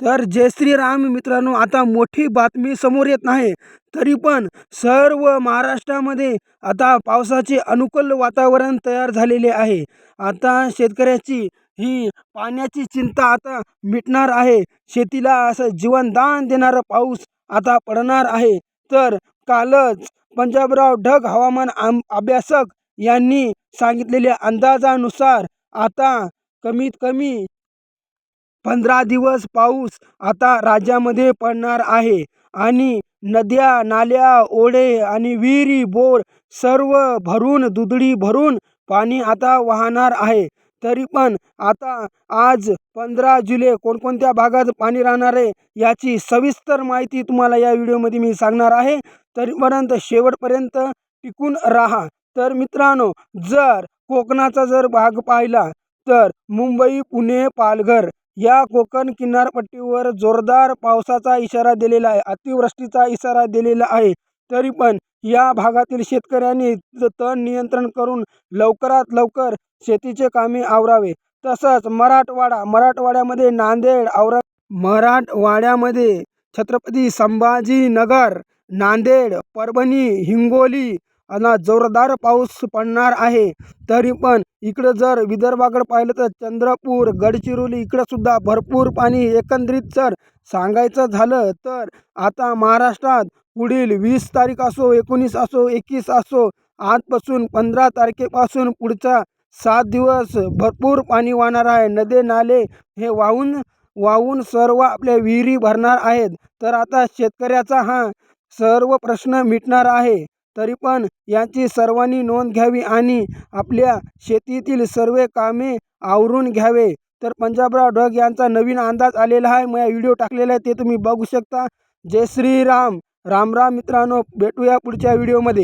तर जय श्रीराम मित्रांनो आता मोठी बातमी समोर येत नाही. तरी पण सर्व महाराष्ट्रामध्ये आता पावसाचे अनुकूल वातावरण तयार झालेले आहे. आता शेतकऱ्याची ही पाण्याची चिंता आता मिटणार आहे. शेतीला असं जीवनदान देणारं पाऊस आता पडणार आहे. तर कालच पंजाबराव ढग हवामान आम अभ्यासक यांनी सांगितलेल्या अंदाजानुसार आता कमीत कमी पंधरा दिवस पाऊस आता राज्यामध्ये पडणार आहे. आणि नद्या नाल्या ओढे आणि विहिरी बोर सर्व भरून दुधडी भरून पाणी आता वाहणार आहे. तरी पण आता आज पंधरा जुलै कोणकोणत्या भागात पाणी राहणार आहे याची सविस्तर माहिती तुम्हाला या व्हिडिओमध्ये मी सांगणार आहे. तरीपर्यंत शेवटपर्यंत टिकून राहा. तर मित्रांनो जर कोकणाचा जर भाग पाहिला तर मुंबई पुणे पालघर या कोकण किनारपट्टीवर जोरदार पावसाचा इशारा दिलेला आहे. अतिवृष्टीचा इशारा दिलेला आहे. तरी पण या भागातील शेतकऱ्यांनी तण नियंत्रण करून लवकरात लवकर शेतीचे कामे आवरावे. तसंच मराठवाडा मराठवाड्यामध्ये नांदेड औरंग मराठवाड्यामध्ये छत्रपती संभाजीनगर नांदेड परभणी हिंगोली आणि जोरदार पाऊस पडणार आहे. तरी पण इकडं जर विदर्भाकडे पाहिलं तर चंद्रपूर गडचिरोली इकडंसुद्धा भरपूर पाणी एकंदरीत जर सांगायचं झालं तर आता महाराष्ट्रात पुढील वीस तारीख असो एकोणीस असो एकवीस असो आजपासून पंधरा तारखेपासून पुढचा सात दिवस भरपूर पाणी वाहणार आहे. नदे नाले हे वाहून वाहून सर्व आपल्या विहिरी भरणार आहेत. तर आता शेतकऱ्याचा हा सर्व प्रश्न मिटणार आहे. तरी पण याची सर्वांनी नोंद घ्यावी आणि आपल्या शेतीतील सर्व कामे आवरून घ्यावे. तर पंजाबराव ढग यांचा नवीन अंदाज आलेला आहे. मग व्हिडिओ टाकलेला आहे ते तुम्ही बघू शकता. जय श्रीराम. राम राम मित्रांनो. भेटूया पुढच्या व्हिडिओमध्ये